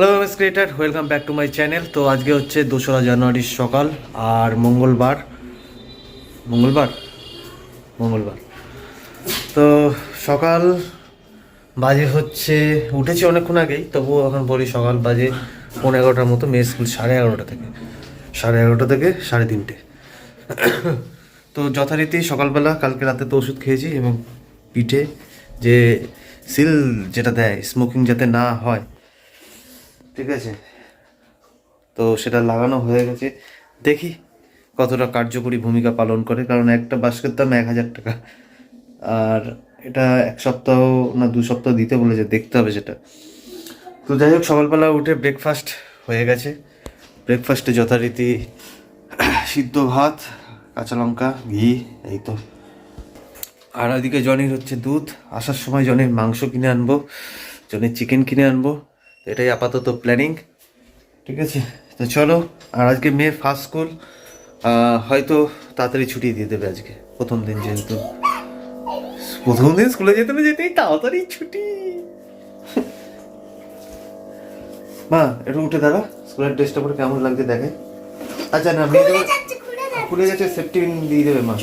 Hello MS creator welcome back to my channel তো আজকে হচ্ছে দোসরা জানুয়ারির সকাল আর মঙ্গলবার। মঙ্গলবার? মঙ্গলবার। তো সকাল বাজে হচ্ছে, উঠেছি অনেকক্ষণ আগেই, তবুও এখন বলি সকাল বাজে পনেরো এগারোটার মতো, মেয়ে স্কুল সাড়ে এগারোটা থেকে। সাড়ে এগারোটা থেকে সাড়ে তিনটে। তো যথারীতি সকালবেলা, কালকে রাতে তো ওষুধ খেয়েছি এবং পিঠে যে সিল যেটা দেয়, স্মোকিং যাতে না হয় ঠিক আছে? তো সেটা লাগানো হয়ে গেছে। দেখি কতটা কার্যকরী ভূমিকা পালন করে, কারণ একটা বাস্কের দাম এক হাজার টাকা। আর এটা এক সপ্তাহ না দু সপ্তাহ দিতে বলেছে, দেখতে হবে সেটা। তো যাই হোক, সকালবেলা উঠে ব্রেকফাস্ট হয়ে গেছে। ব্রেকফাস্টে যথারীতি সিদ্ধ ভাত, কাঁচা লঙ্কা, ঘি, এই তো। আর ওইদিকে জনির হচ্ছে দুধ। আসার সময় জনির মাংস কিনে আনব, জনির চিকেন কিনে আনব। এটাই আপাতত প্ল্যানিং ঠিক আছে? তো চলো আর আজকে মেয়ের ফার্স্ট স্কুল হয়তো তাড়াতাড়ি ছুটি দিয়ে দেবে আজকে প্রথম দিন যেহেতু। প্রথম দিন স্কুলে যেতে না যেতেই তাড়াতাড়ি ছুটি। মা একটু উঠে দাঁড়া স্কুলের ড্রেসটা পরে কেমন লাগছে দেখে। আচ্ছা না মেয়ে খুলে গেছে সেফটি দিয়ে দেবে মা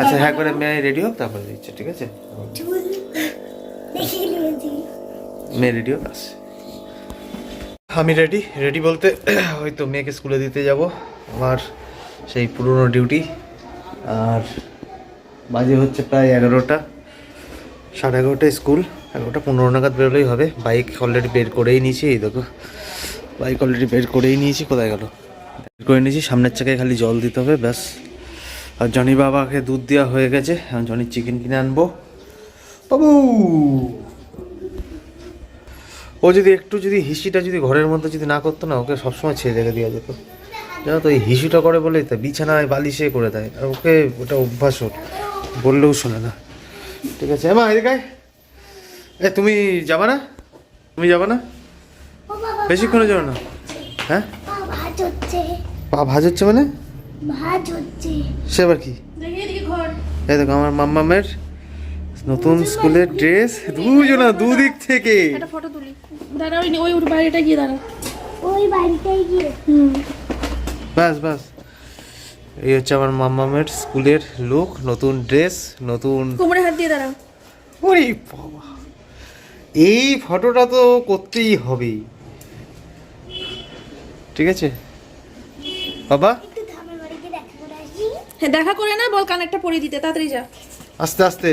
আচ্ছা হ্যাঁ করে মেয়ে রেডি হোক তারপরে দিচ্ছে ঠিক আছে? মেয়ে রেডি হোক আসছে। আমি রেডি রেডি বলতে হয়তো মেয়েকে স্কুলে দিতে যাব, আমার সেই পুরনো ডিউটি আর বাজে হচ্ছে প্রায় এগারোটা, সাড়ে এগারোটায় স্কুল, এগারোটা পনেরো নাগাদ বেরোলেই হবে বাইক অলরেডি বের করেই নিয়েছি, এই দেখো বাইক অলরেডি বের করেই নিয়েছি, কোথায় গেল? বের করে নিয়েছি, সামনের চাকায় খালি জল দিতে হবে, ব্যাস। আর জনি বাবাকে দুধ দেওয়া হয়ে গেছে, এখন জনির চিকেন কিনে আনব। বাবু! ও যদি একটু যদি হিসিটা যদি ঘরের মধ্যে যদি না করতো না ওকে সবসময় ছেড়ে রেখে দেওয়া যেত। জানো তো এই হিসুটা করে বলেই তো বিছানায় বালিশে করে দেয়। আর ওকে ওটা অভ্যাস ওর। বললেও শোনে না। ঠিক আছে। মা এদিকে আয়। এ তুমি যাবা না? তুমি যাবা না? বেশিক্ষণে যাবে না? হ্যাঁ? ভাজ হচ্ছে। পা ভাজ হচ্ছে মানে? সে আবার কি? দেখি এদিকে ঘর। এই দেখো আমার মাম্মামের নতুন স্কুলের ড্রেস দুজনা দুদিক থেকে। একটা ফটো তুলি। দাঁড়া ওই ওই ওর বাইরেটা গিয়ে দাঁড়া। ওই বাড়িটাই গিয়ে। হুম। বাস বাস এই হচ্ছে আমার মাম্মামের স্কুলের লুক নতুন ড্রেস নতুন কোমরে হাত দিয়ে দাঁড়া ওরে বাবা। এই ফটোটা তো করতেই হবে। ঠিক আছে? বাবা? হ্যাঁ দেখা করে না বল কানেরটা পরিয়ে দিতে তাড়াতাড়ি যা। আস্তে আস্তে।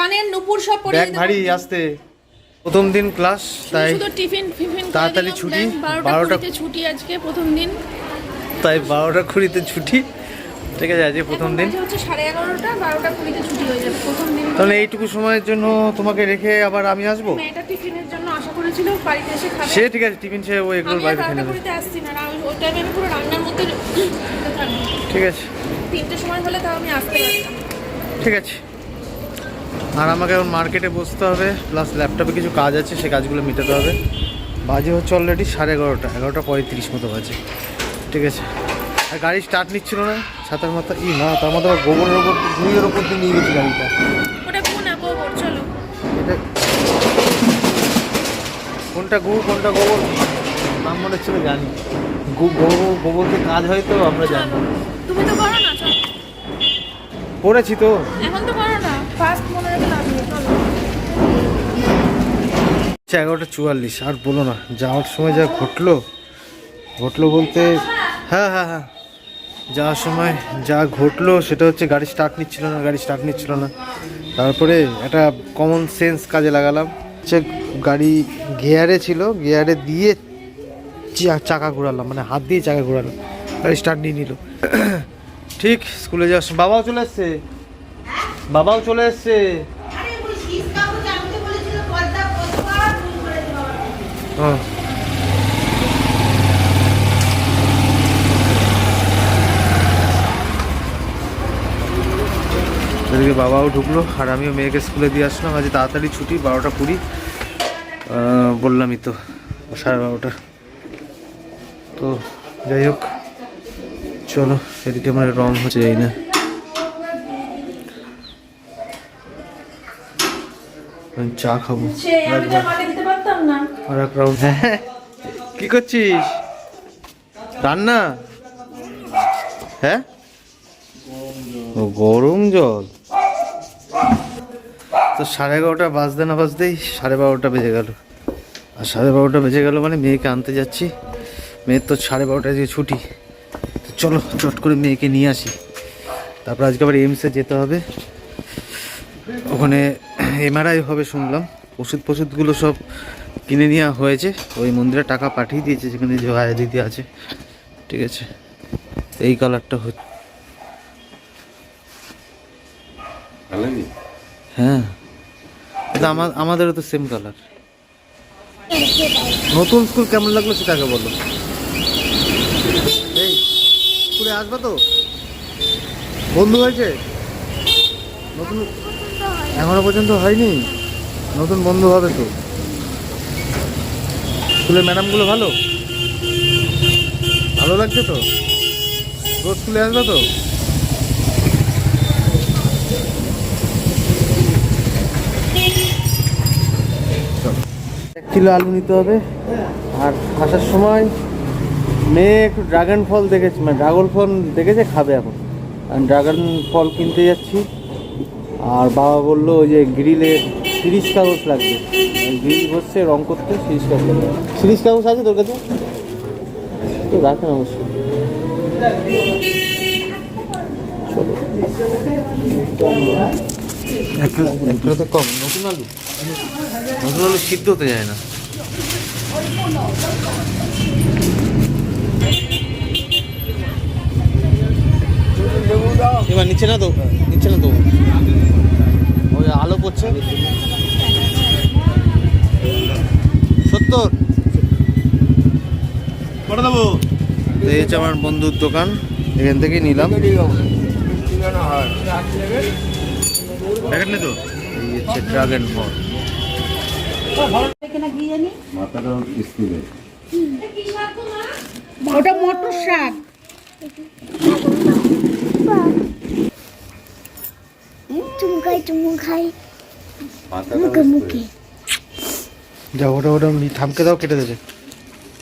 কানের নুপুর সব পরিয়ে ভারী আস্তে। প্রথম দিন ক্লাস তাই শুধু টিফিন ফিফিন তাড়াতাড়ি ছুটি, ব্যাস বারোটা বারোটা- কুড়িতে ছুটি আজকে প্রথম দিন। তাই বারোটা কুড়িতে ছুটি। ঠিক আছে আজকে প্রথম দিন। হচ্ছে সাড়ে এগারোটা বারোটা কুড়িতে ছুটি হয়ে যাবে। প্রথম দিন তাহলে এইটুকু সময়ের জন্য তোমাকে রেখে আবার আমি আসব? টিফিনের জন্য আশা করেছিল বাড়িতে এসে খাবে। সে ঠিক আছে টিফিন সে ও এগুলো আমি বাড়িতে খেয়ে নেবে। কুড়িতে আসছি না আমি- ওই টাইমে আমি পুরো রান্নার মধ্যে ঠিক আছে। সময় হলে তাও আমি আসতে পারতাম। ঠিক আছে। আর আমাকে এখন মার্কেটে বসতে হবে প্লাস ল্যাপটপে কিছু কাজ আছে সে কাজগুলো মেটাতে হবে। বাজে হচ্ছে অলরেডি সাড়ে এগারোটা এগারোটা পঁয়ত্রিশ মতো বাজে। ঠিক আছে? আর গাড়ি স্টার্ট নিচ্ছিল না ছাতার মাথা ই না তার মধ্যে গোবরের ওপর গুঁড়ির ওপর দিয়ে নিয়ে গেছি গাড়িটা। এটা কোনটা গু কোনটা গোবর? নাম মনে হচ্ছে না জানি। গু গোবর গোবরকে কাজ হয় তো আমরা জানি। তুমি তো করো না করেছি তো। এখন তো করো আচ্ছা এগারোটা চুয়াল্লিশ, আর বলো না, যাওয়ার সময় যা ঘটলো ঘটলো বলতে হ্যাঁ হ্যাঁ হ্যাঁ যাওয়ার সময় যা ঘটলো সেটা হচ্ছে গাড়ি স্টার্ট নিচ্ছিল না, গাড়ি স্টার্ট নিচ্ছিল না। তারপরে একটা কমন সেন্স কাজে লাগালাম। হচ্ছে গাড়ি গিয়ারে ছিল গিয়ারে দিয়ে চাকা ঘোরালাম মানে হাত দিয়ে চাকা ঘোরালাম, গাড়ি স্টার্ট নিয়ে নিল। ঠিক, স্কুলে যাওয়ার সময় বাবাও চলে এসছে বাবাও চলে এসছে। এদিকে বাবাও ঢুকলো আর আমিও মেয়েকে স্কুলে দিয়ে আসলাম। আজ তাড়াতাড়ি ছুটি বারোটা কুড়ি। বললামই তো সাড়ে বারোটা। তো যাই হোক চলো এদিকে আমার রং হচ্ছে যাই না। চা খাব। আর এক রাউন্ড হ্যাঁ করছিস? রান্না? হ্যাঁ? ও গরম জল। তো সাড়ে এগারোটা বাজতে না বাজতেই সাড়ে বারোটা বেজে গেল। আর সাড়ে বারোটা বেজে গেল মানে মেয়েকে আনতে যাচ্ছি। মেয়ের তো সাড়ে বারোটায় যে ছুটি। তো চলো চট করে মেয়েকে নিয়ে আসি। তারপর আজকে আবার এইমসে যেতে হবে। ওখানে এমআরআই হবে শুনলাম। ওষুধ ফষুধগুলো সব কিনে নেওয়া হয়েছে। ওই মন্দিরে টাকা পাঠিয়ে দিয়েছে যেখানে যে আয়া দিদি আছে। ঠিক আছে। এই কালারটা হচ্ছে। হ্যাঁ। এটা আমার আমাদেরও তো সেম কালার নতুন স্কুল কেমন লাগল সেটাকে বলো। এই স্কুলে আসবে তো? বন্ধু হয়েছে? নতুন এখনও পর্যন্ত হয়নি? নতুন বন্ধু হবে তো। স্কুলের ম্যাডামগুলো ভালো? ভালো লাগছে তো? রোজ স্কুলে আসবে তো? এক কিলো আলু নিতে হবে। আর আসার সময় মেয়ে একটু ড্রাগন ফল দেখেছে মানে ড্রাগন ফল দেখেছে, খাবে এখন। আমি ড্রাগন ফল কিনতে যাচ্ছি। আর বাবা বলল ওই যে গ্রিলে সিরিজ কাগজ লাগবে। গ্রিল বসছে রং করতে সিরিজ কাগজ লাগবে। তিরিশ কাগজ আছে তোর কাছে? তো রাখেন অবশ্যই চলো। এক কিলো তো কম। নতুন আলু? নতুন আলু সিদ্ধ হতে যায় না। এবার নিচে না তো নিচে না তো। পড়ছে সত্তর। করে দেবো। তো এই হচ্ছে আমার বন্ধুর দোকান এখান থেকেই নিলাম। নেই তো? এই হচ্ছে ড্রাগন ফল ওটা মটর শাক। চুমকাই চুমু খাই মাথাটা মুখে মুখে। যা ওটা ওটা থামকে দাও কেটে দেবে।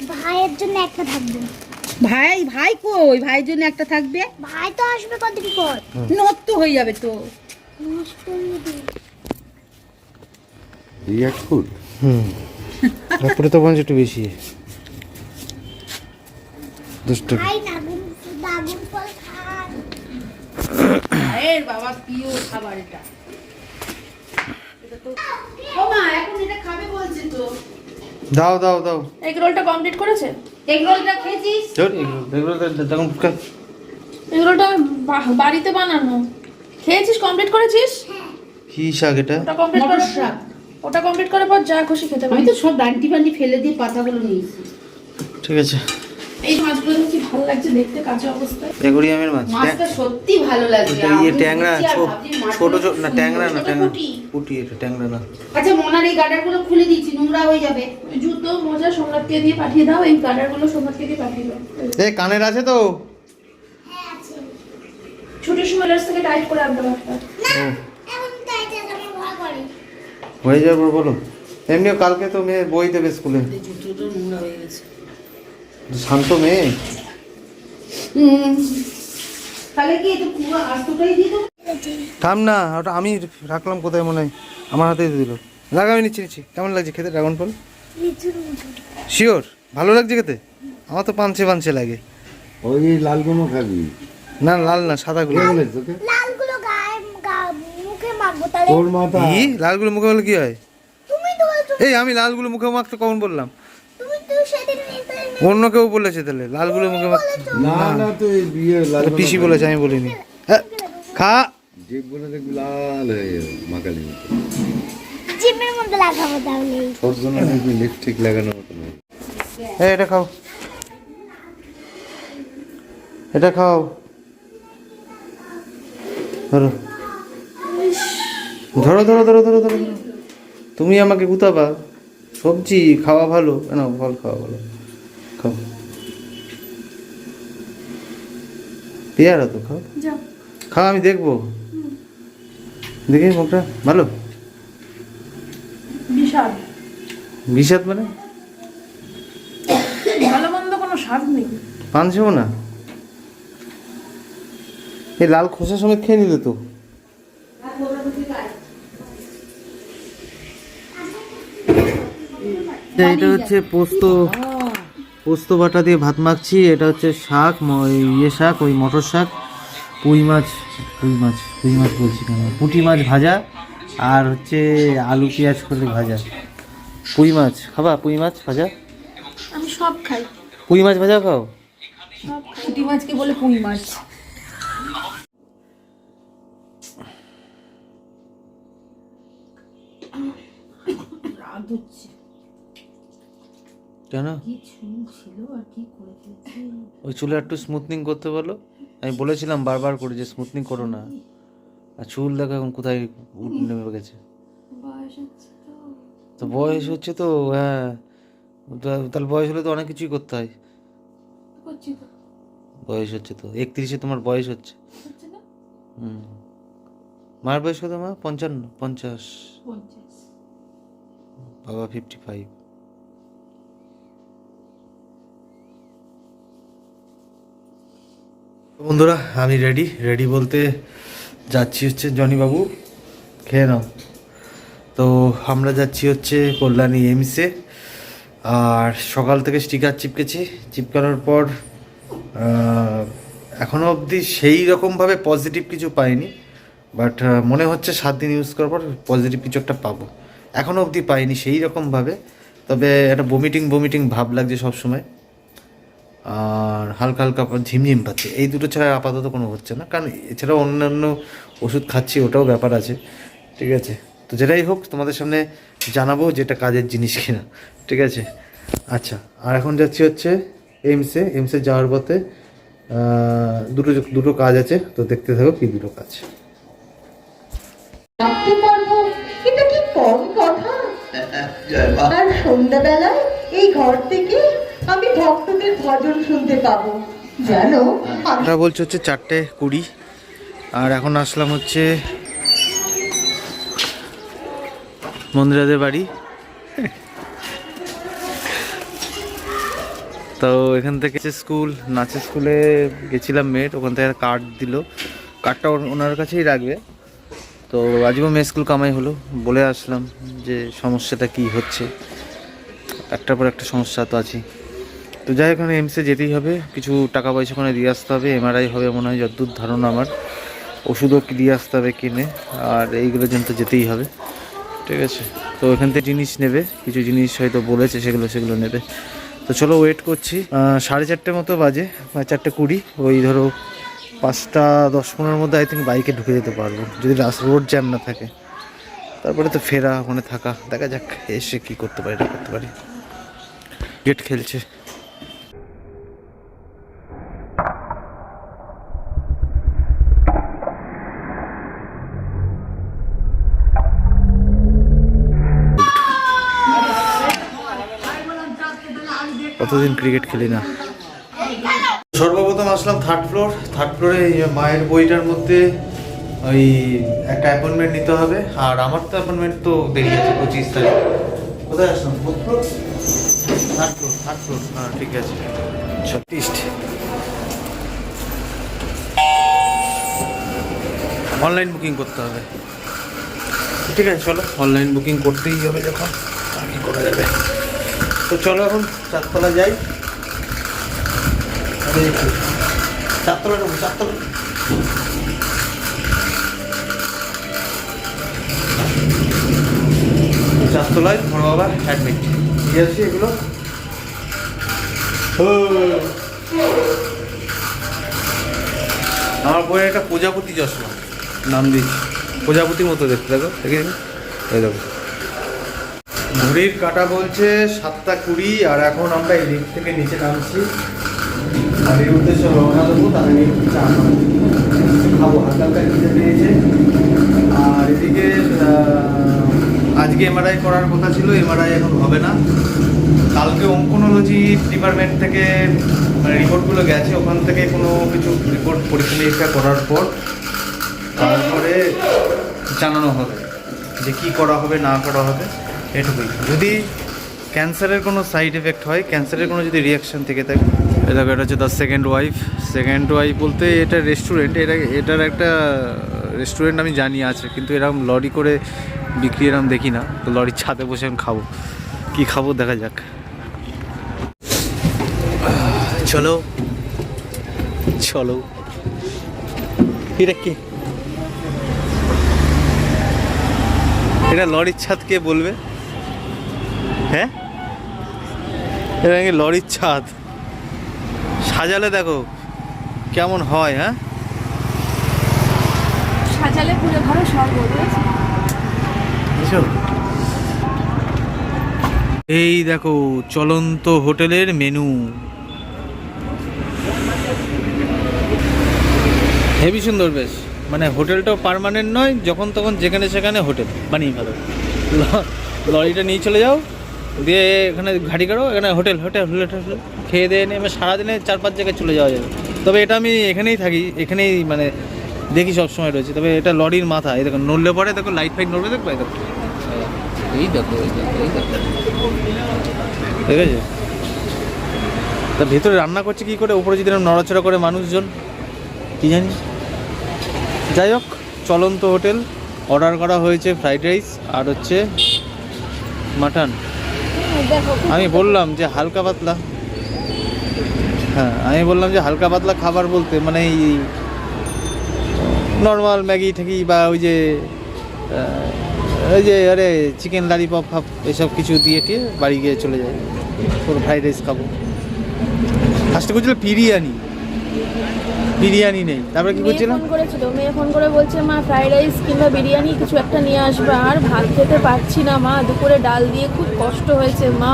ভাইয়ের জন্য একটা থাকবে। ভাই ভাই কই? ভাইয়ের জন্য একটা থাকবে? ভাই তো আসবে কতদিন পর। নষ্ট হয়ে যাবে তো। নষ্ট হয়ে যাবে। হুম। তারপরে তো পঞ্চাশ একটু বেশি ভাইয়ের বাবা প্রিয় খাবার এটা ও মা এখন এটা খাবে বলছে তো। দাও দাও দাও। এগ রোলটা কমপ্লিট করেছে? এগ রোলটা খেয়েছিস? চল এগুলো তো তখন ফুচকা এগ রোলটা বাড়িতে বানানো। খেয়েছিস কমপ্লিট করেছিস? কি শাক এটা? ওটা কমপ্লিট করে ওটা কমপ্লিট করার পর যা খুশি খেতে আমি পারি তো সব ডান্টি বান্টি ফেলে দিয়ে পাতাগুলো নিয়েছি। ঠিক আছে। এই মাছগুলো কি ভালো লাগছে দেখতে কাঁচা অবস্থায়। এগুড়িয়ামের মাছ মাছটা সত্যি ভালো লাগে এটা ইয়ে ট্যাংরা দেখছি আর ছো- ভাবছি মাছটা ছোট ছোট না ট্যাংরা না ট্যাংরা পুটি। এটা ট্যাংরা না। আচ্ছা মোনার এই গার্ডারগুলো খুলে দিচ্ছি নোংরা হয়ে যাবে। জুতো মোজা সোমনাথকে দিয়ে পাঠিয়ে দাও এই গার্ডারগুলো সোমনাথকে দিয়ে পাঠিয়ে দাও। এ কানের আছে তো? সময় থেকে টাইট করে আনতে হয়ে যাবে বলো। এমনিও কালকে তো মেয়ে বই দেবে স্কুলে। জুতোটা নোংরা হয়ে গেছে। শান্ত মেয়ে। থাম না ওটা আমি রাখলাম কোথায় মনে হয়? আমার হাতে দিল। রাগ আমি নিচ্ছি নিচ্ছি। কেমন লাগছে খেতে ড্রাগন ফল? শিওর ভালো লাগছে খেতে? আমার তো পাঞ্চে পাঞ্চে লাগে। ওই লালগুলো খাবি? না লাল না সাদাগুলো। লালগুলো গায়ে মুখে মাখবো তাহলে। তোর মাথা। কি লালগুলো মুখে বলে কি হয়? তুমি তো এই আমি লালগুলো মুখে মাখতে কখন বললাম? অন্য কেউ বলেছে তাহলে লালগুলো মুখে মাখতে না না। তো এই বিয়ে লাল পিসি বলেছে আমি বলিনি। হ্যাঁ, খা। জিভ দেখবি লাল হয়ে যাবে মাকালি মতো। জিমের মধ্যে লাগাবো তাহলে। তোর জন্য দেখবি লিপস্টিক লাগানোর মতো নয়। এই এটা খাও। এটা খাও। ধরো। ধরো ধরো ধরো ধরো ধরো। ধরো। তুমি আমাকে গুতাবা সবজি খাওয়া ভালো। না ফল খাওয়া ভালো? পেয়ারা তো খাও। খাও আমি দেখব। দেখি মুখটা ভালো? বিশাল। বিষাদ মানে? স্বাদ নেই। পান না? এই লাল খোসা সমেত খেয়ে নিলে তো। এটা হচ্ছে পোস্ত। পোস্ত বাটা দিয়ে ভাত মাখছি এটা হচ্ছে শাক ইয়ে শাক ওই মটর শাক পুঁই মাছ পুঁই মাছ পুঁই মাছ বলছি কেন? পুঁটি মাছ ভাজা আর হচ্ছে আলু পেঁয়াজ করে ভাজা। পুঁই মাছ খাবা পুঁই মাছ ভাজা? আমি সব খাই। পুঁই মাছ ভাজা খাও? পুঁটি মাছকে বলে পুঁই মাছ? রাগ হচ্ছে। কেন? ওই চুলে একটু স্মুথনিং করতে বলো। আমি বলেছিলাম বারবার করে যে স্মুথনিং করো না। আর চুল দেখো এখন কোথায় উঠ- নেমে গেছে। তো। বয়স হচ্ছে তো হ্যাঁ। তাহলে বয়স হলে তো অনেক কিছুই করতে হয়। বয়স হচ্ছে তো একত্রিশে তোমার বয়স হচ্ছে। হুম। মার বয়স কত মা? পঞ্চান্ন পঞ্চাশ। বাবা ফিফটি ফাইভ বন্ধুরা আমি রেডি রেডি বলতে যাচ্ছি হচ্ছে জনিবাবু খেয়ে নাও। তো আমরা যাচ্ছি হচ্ছে কল্যাণী এমসে আর সকাল থেকে স্টিকার চিপকেছি। চিপকানোর পর আহ, এখনও অবধি সেই রকমভাবে পজিটিভ কিছু পাইনি। বাট মনে হচ্ছে সাত দিন ইউজ করার পর পজিটিভ কিছু একটা পাবো। এখনও অবধি পাইনি সেই রকমভাবে। তবে একটা বমিটিং বমিটিং ভাব লাগছে সবসময়। আর হালকা হালকা ঝিমঝিম পাচ্ছে। এই দুটো ছাড়া আপাতত কোনো হচ্ছে না। কারণ এছাড়াও অন্যান্য ওষুধ খাচ্ছি ওটাও ব্যাপার আছে। ঠিক আছে? তো যেটাই হোক তোমাদের সামনে জানাব যেটা কাজের জিনিস কিনা। ঠিক আছে? আচ্ছা আর এখন যাচ্ছি হচ্ছে এইমসে। এইমসে যাওয়ার পথে দুটো দুটো কাজ আছে। তো দেখতে থাকো কি দুটো কাজ। এটা কি কম কথা? আর সন্ধ্যাবেলায় এই ঘর থেকে আমি ভক্তদের ভজন শুনতে পাবো। জানো আমরা বলছি হচ্ছে চারটে কুড়ি আর এখন আসলাম হচ্ছে মন্দিরাদের বাড়ি। তো এখান থেকে স্কুল নাচের স্কুলে গেছিলাম মেয়ের ওখান থেকে কার্ড দিল। কার্ডটা ওনার কাছেই রাখবে। তো আজকেও মেয়ে স্কুল কামাই হলো বলে আসলাম যে সমস্যাটা কি হচ্ছে। একটার পর একটা সমস্যা তো আছেই। তো যাই ওখানে এমসে যেতেই হবে। কিছু টাকা পয়সা ওখানে দিয়ে আসতে হবে। এমআরআই হবে মনে হয় যতদূর ধারণা আমার। ওষুধও কি দিয়ে আসতে হবে কিনে। আর এইগুলোর জন্য তো যেতেই হবে। ঠিক আছে? তো এখান থেকে জিনিস নেবে। কিছু জিনিস হয়তো বলেছে, সেগুলো সেগুলো নেবে। তো চলো ওয়েট করছি। সাড়ে চারটে মতো বাজে চারটে কুড়ি। ওই ধরো পাঁচটা, দশ পনেরোর মধ্যে আই থিঙ্ক বাইকে ঢুকে যেতে পারব। যদি রাস্তা রোড জ্যাম না থাকে। তারপরে তো ফেরা, ওখানে থাকা। দেখা যাক, এসে কি করতে পারি করতে পারি। গেট খেলছে। কতদিন ক্রিকেট খেলি না? সর্বপ্রথম আসলাম থার্ড ফ্লোর থার্ড ফ্লোরে মায়ের বইটার মধ্যে ওই একটা অ্যাপয়েন্টমেন্ট নিতে হবে আর আমার তো অ্যাপয়েন্টমেন্ট তো দেরি আছে পঁচিশ তারিখ। কোথায় আসলাম? Fourth floor third floor third floor হ্যাঁ ঠিক আছে। ছত্রিশ অনলাইন বুকিং করতে হবে। ঠিক আছে চলো। অনলাইন বুকিং করতেই হবে যখন। আর কি করা যাবে? তো চলো এখন চারতলা যাই। চারতলা ঢুকবো চারতলা চারতলায় বড় বাবা অ্যাডমিট কি আছে এগুলো। আমার বইয়ের একটা প্রজাপতি চশমা। নাম দিয়েছি প্রজাপতির মতো দেখতে, দেখো, দেখে এই দেখো। ঘড়ির কাটা বলছে, সাতটা কুড়ি, আর এখন আমরা এই থেকে নিচে নামছি। আর এই উদ্দেশ্যে রওনা দেবো একটু চা খাব। হালকা খিদে পেয়েছে। আর এদিকে আজকে এমআরআই করার কথা ছিল এমআরআই এখন হবে না। কালকে অঙ্কোনোলজি ডিপার্টমেন্ট থেকে মানে রিপোর্টগুলো গেছে, ওখান থেকে কোনো কিছু রিপোর্ট পরীক্ষা নিরীক্ষা করার পর তারপরে জানানো হবে যে কি করা হবে, না করা হবে। এটুকুই যদি ক্যান্সারের কোনো সাইড এফেক্ট হয় ক্যান্সারের কোনো যদি রিয়াকশান থেকে থাকে। দেখো, এটা হচ্ছে the second wife second wife বলতে এটা রেস্টুরেন্ট এটা এটার একটা রেস্টুরেন্ট আমি জানি আছে, কিন্তু এরকম লরি করে বিক্রি এরকম দেখি না। তো লরির ছাদে বসে আমি খাব। কী খাব দেখা যাক। চলো। চলো। এটা কি? এটা লরির ছাদ কে বলবে? হ্যাঁ? এটা নাকি লরির ছাদ। সাজালে দেখো কেমন হয় হ্যাঁ? সাজালে পুরো ঘরে সব এই দেখো চলন্ত হোটেলের মেনু। হেভি সুন্দর বেশ। মানে হোটেলটাও পারমানেন্ট নয় যখন তখন যেখানে সেখানে হোটেল। বানিয়ে ফেলো। ল- লরিটা নিয়ে চলে যাও। দিয়ে এখানে ঘাড়ি করো এখানে হোটেল হোটেল হোটেল হোটেল খেয়ে দিয়ে নেমে সারাদিনে চার পাঁচ জায়গায় চলে যাওয়া যাবে। তবে এটা আমি এখানেই থাকি এখানেই মানে দেখি সব সময় রয়েছে। তবে এটা লরির মাথা এই দেখো নড়লে পরে দেখো লাইট ফাইট নড়বে দেখো। এই দেখো এই দেখো এই দেখো। ঠিক আছে? তা ভেতরে রান্না করছে কি করে? উপরে যদি নড়াচড়া করে মানুষজন কি জানি? যাই হোক চলন্ত হোটেল। অর্ডার করা হয়েছে ফ্রাইড রাইস আর হচ্ছে মাটন আমি বললাম যে হালকা পাতলা। হ্যাঁ আমি বললাম যে হালকা পাতলা খাবার বলতে মানে এই নর্মাল ম্যাগি ঠ্যাগি বা ওই যে ওই যে আরে চিকেন লালিপপ ফাপ এসব কিছু দিয়ে টিয়ে বাড়ি গিয়ে চলে যায় ফ্রাইড রাইস খাব। ফার্স্টে করছিল বিরিয়ানি। বিরিয়ানি নেই। তারপরে কি মেয়ে করছিলাম ফোন করেছিল মেয়ে ফোন করে বলছে মা ফ্রাইড রাইস কিংবা বিরিয়ানি কিছু একটা নিয়ে আসবে। আর ভাত খেতে পারছি না মা দুপুরে ডাল দিয়ে খুব কষ্ট হয়েছে মা।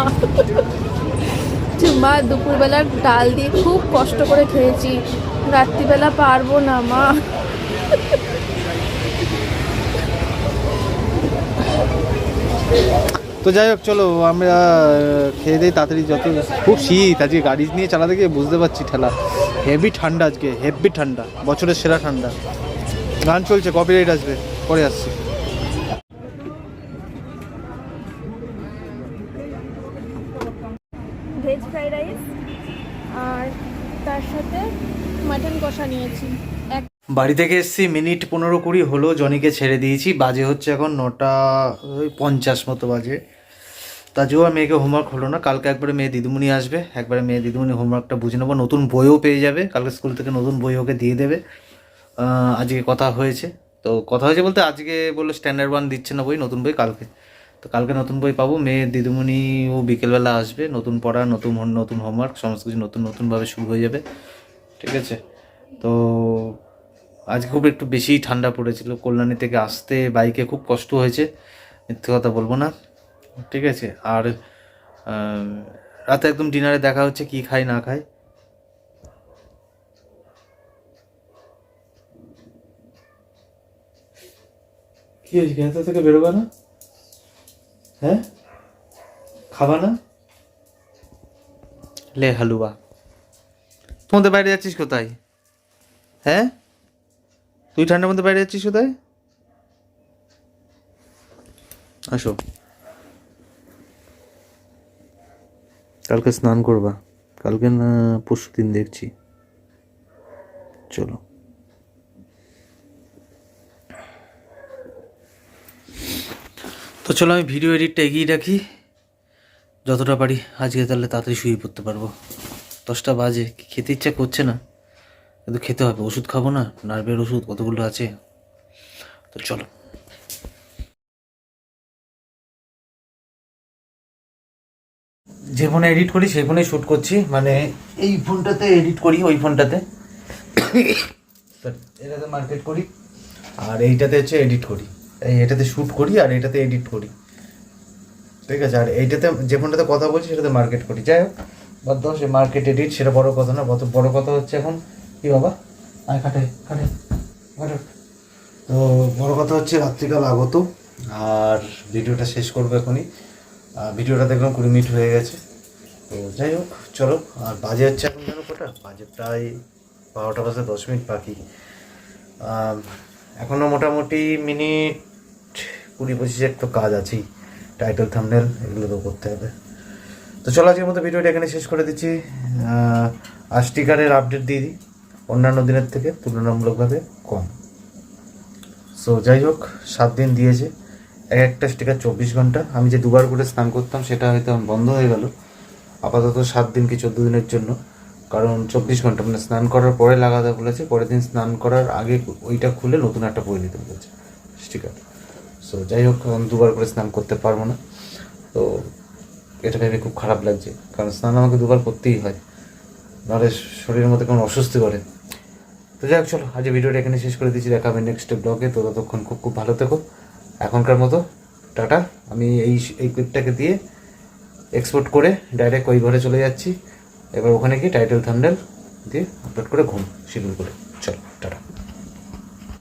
মা দুপুরবেলার ডাল দিয়ে খুব কষ্ট করে খেয়েছি। রাত্রিবেলা পারব না মা। তো যাই হোক চলো আমরা খেয়ে দিই তাড়াতাড়ি যত খুব শীত আজকে গাড়ি নিয়ে চালাতে গিয়ে বুঝতে পারছি ঠেলা। হেভি ঠান্ডা আজকে হেভি ঠান্ডা বছরের সেরা ঠান্ডা। গান চলছে কপিরাইট আসবে পরে আসছি। ভেজ ফ্রাইড রাইস আর তার সাথে মাটন কষা নিয়েছি। এক বাড়ি থেকে এসছি মিনিট পনেরো কুড়ি হলো জনিকে ছেড়ে দিয়েছি বাজে হচ্ছে এখন নটা ওই পঞ্চাশ মতো বাজে। তাজেও আর মেয়েকে হোমওয়ার্ক হলো না। কালকে একবারে মেয়ে দিদিমণি আসবে। একবারে মেয়ে দিদিমণি হোমওয়ার্কটা বুঝে নেব। নতুন বইও পেয়ে যাবে। কালকে স্কুল থেকে নতুন বই ওকে দিয়ে দেবে। আজকে কথা হয়েছে। তো কথা হয়েছে বলতে আজকে বলল স্ট্যান্ডার্ড ওয়ান দিচ্ছে না বই, নতুন বই কালকে। তো কালকে নতুন বই পাবো। মেয়ের দিদিমণিও বিকেলবেলা আসবে। নতুন পড়া, নতুন নতুন হোমওয়ার্ক সমস্ত কিছু নতুন, নতুনভাবে শুরু হয়ে যাবে। ঠিক আছে? তো আজকে খুব একটু বেশি ঠান্ডা পড়েছিল। কল্যাণী থেকে আসতে বাইকে খুব কষ্ট হয়েছে। মিথ্যে কথা বলব না। ঠিক আছে? আর রাতে একদম ডিনারে দেখা হচ্ছে কি খাই না খাই? কি হয়েছে? ভেতর থেকে বেরোবা না? হ্যাঁ? খাবা না? লে হালুয়া। তোমাদের বাইরে যাচ্ছিস কোথায়? হ্যাঁ? তুই ঠান্ডার মধ্যে বাইরে যাচ্ছিস কোথায়? আসো। কালকে স্নান করবা। কালকে না পরশু দিন দেখছি। চলো। তো চলো আমি ভিডিও এডিটটা এগিয়ে রাখি। যতটা পারি আজকে তাহলে তাড়াতাড়ি শুয়ে পড়তে পারব। দশটা বাজে খেতে ইচ্ছা করছে না? কিন্তু খেতে হবে, ওষুধ খাব না, নার্ভের ওষুধ কতগুলো আছে? তো চলো। যে ফোনে এডিট করি, সেই ফোনে শ্যুট করছি। মানে এই ফোনটাতে এডিট করি, ওই ফোনটাতে এটাতে মার্কেট করি, আর এইটাতে হচ্ছে এডিট করি। এই এটাতে শ্যুট করি, আর এটাতে এডিট করি। ঠিক আছে? আর এইটাতে যে ফোনটাতে কথা বলছি, সেটাতে মার্কেট করি। যাই হোক, বাদ দাও, সে মার্কেট এডিট সেটা বড় কথা না কত বড় কথা হচ্ছে এখন, কি বাবা? আয়, খাটে খাটে খাটে। তো বড় কথা হচ্ছে, রাত্রিকাল আগত। আর ভিডিওটা শেষ করব এখনই। ভিডিওটা দেখলাম কুড়ি মিনিট হয়ে গেছে। তো যাই হোক, চলো, আর বাজে হচ্ছে এখন জানো কটা? বাজে প্রায় বারোটা বাজে দশ মিনিট বাকি। এখনও মোটামুটি মিনিট কুড়ি পঁচিশের তো কাজ আছেই। টাইটেল থামনেল এগুলো তো করতে হবে। তো চলো, আজকের মতো ভিডিওটা এখানে শেষ করে দিচ্ছি। আর স্টিকারের আপডেট দিয়ে দিই। অন্যান্য দিনের থেকে তুলনামূলকভাবে কম। সো যাই হোক, সাত দিন দিয়েছে। এক একটা স্টিকার চব্বিশ ঘণ্টা। আমি যে দুবার করে স্নান করতাম, সেটা হয়তো বন্ধ হয়ে গেল। আপাতত সাত দিন কি চোদ্দ দিনের জন্য। কারণ চব্বিশ ঘণ্টা মানে স্নান করার পরে লাগাতে বলেছে, পরের দিন স্নান করার আগে ওইটা খুলে নতুন একটা বই নিতে বলেছে স্টিকার সো যাই হোক দুবার করে স্নান করতে পারব না। তো, এটা ভেবে খুব খারাপ লাগছে। কারণ স্নান আমাকে দুবার করতেই হয়। নাহলে শরীরের মধ্যে কেমন অস্বস্তি করে। তো যাই হোক, চলো, আজ ভিডিওটা এখানে শেষ করে দিচ্ছি। দেখা হবে নেক্সট ব্লগে তো ততক্ষণ খুব খুব ভালো থেকো। এখনকার মতো, টাটা। আমি এই এই ক্লিপটাকে দিয়ে এক্সপোর্ট করে ডাইরেক্ট ওই ঘরে চলে যাচ্ছি। এবার ওখানে গিয়ে টাইটেল থান্ডেল দিয়ে আপলোড করে ঘুম শিডিউল করে। চলো, টাটা।